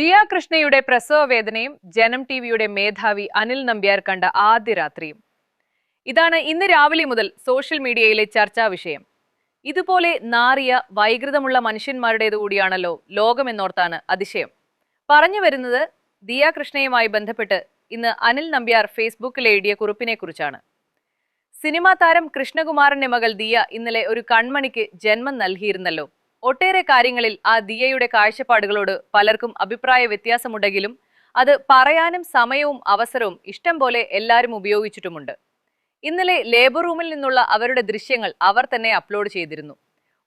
ദിയ കൃഷ്ണയുടെ പ്രസവ വേദനയും ജനം ടി വിയുടെ മേധാവി അനിൽ നമ്പ്യാർ കണ്ട ആദ്യ രാത്രിയും. ഇതാണ് ഇന്ന് രാവിലെ മുതൽ സോഷ്യൽ മീഡിയയിലെ ചർച്ചാ വിഷയം. ഇതുപോലെ നാറിയ വൈകൃതമുള്ള മനുഷ്യന്മാരുടേത് കൂടിയാണല്ലോ ലോകമെന്നോർത്താണ് അതിശയം. പറഞ്ഞു വരുന്നത് ദിയ കൃഷ്ണയുമായി ബന്ധപ്പെട്ട് ഇന്ന് അനിൽ നമ്പ്യാർ ഫേസ്ബുക്കിൽ എഴുതിയ കുറിപ്പിനെ കുറിച്ചാണ്. സിനിമാ താരം കൃഷ്ണകുമാറിന്റെ മകൾ ദിയ ഇന്നലെ ഒരു കൺമണിക്ക് ജന്മം നൽകിയിരുന്നല്ലോ. ഒട്ടേറെ കാര്യങ്ങളിൽ ആ ദിയയുടെ കാഴ്ചപ്പാടുകളോട് പലർക്കും അഭിപ്രായ വ്യത്യാസമുണ്ടെങ്കിലും അത് പറയാനും സമയവും അവസരവും ഇഷ്ടം പോലെ എല്ലാവരും ഉപയോഗിച്ചിട്ടുമുണ്ട്. ഇന്നലെ ലേബർ റൂമിൽ നിന്നുള്ള അവരുടെ ദൃശ്യങ്ങൾ അവർ തന്നെ അപ്ലോഡ് ചെയ്തിരുന്നു.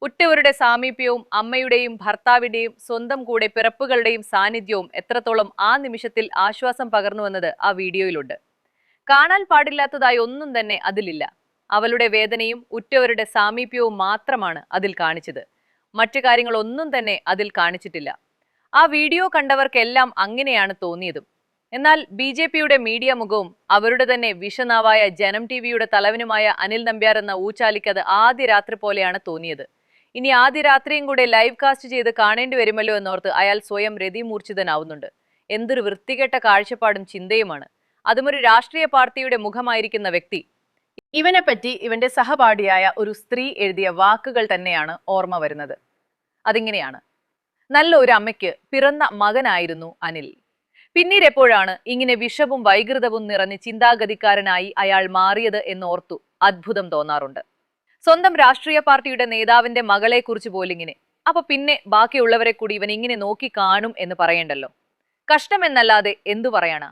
ഉറ്റവരുടെ സാമീപ്യവും അമ്മയുടെയും ഭർത്താവിന്റെയും സ്വന്തം കൂടെ പിറപ്പുകളുടെയും സാന്നിധ്യവും എത്രത്തോളം ആ നിമിഷത്തിൽ ആശ്വാസം പകർന്നുവെന്നത് ആ വീഡിയോയിലുണ്ട്. കാണാൻ പാടില്ലാത്തതായി ഒന്നും തന്നെ അതിലില്ല. അവളുടെ വേദനയും ഉറ്റവരുടെ സാമീപ്യവും മാത്രമാണ് അതിൽ കാണിച്ചത്. മറ്റു കാര്യങ്ങളൊന്നും തന്നെ അതിൽ കാണിച്ചിട്ടില്ല. ആ വീഡിയോ കണ്ടവർക്കെല്ലാം അങ്ങനെയാണ് തോന്നിയതും. എന്നാൽ ബി ജെ പിയുടെ മീഡിയ മുഖവും അവരുടെ തന്നെ വിഷനാവായ ജനം ടി വിയുടെ തലവനുമായ അനിൽ നമ്പ്യാർ എന്ന ഊച്ചാലിക്കത് ആദ്യ രാത്രി പോലെയാണ് തോന്നിയത്. ഇനി ആദ്യ രാത്രിയും കൂടെ ലൈവ് കാസ്റ്റ് ചെയ്ത് കാണേണ്ടി വരുമല്ലോ എന്നോർത്ത് അയാൾ സ്വയം രതിമൂർച്ഛിതനാവുന്നുണ്ട്. എന്തൊരു വൃത്തികെട്ട കാഴ്ചപ്പാടും ചിന്തയുമാണ്. അതുമൊരു രാഷ്ട്രീയ പാർട്ടിയുടെ മുഖമായിരിക്കുന്ന വ്യക്തി. ഇവനെ പറ്റി ഇവന്റെ സഹപാഠിയായ ഒരു സ്ത്രീ എഴുതിയ വാക്കുകൾ തന്നെയാണ് ഓർമ്മ വരുന്നത്. അതിങ്ങനെയാണ്. നല്ല ഒരു അമ്മയ്ക്ക് പിറന്ന മകനായിരുന്നു അനിൽ. പിന്നീട് എപ്പോഴാണ് ഇങ്ങനെ വിഷവും വൈകൃതവും നിറഞ്ഞ് ചിന്താഗതിക്കാരനായി അയാൾ മാറിയത് എന്നോർത്തു അത്ഭുതം തോന്നാറുണ്ട്. സ്വന്തം രാഷ്ട്രീയ പാർട്ടിയുടെ നേതാവിന്റെ മകളെ കുറിച്ച് പോലിങ്ങനെ. അപ്പൊ പിന്നെ ബാക്കിയുള്ളവരെ കൂടി ഇവൻ ഇങ്ങനെ നോക്കി കാണും എന്ന് പറയണ്ടല്ലോ. കഷ്ടമെന്നല്ലാതെ എന്തു പറയാനാ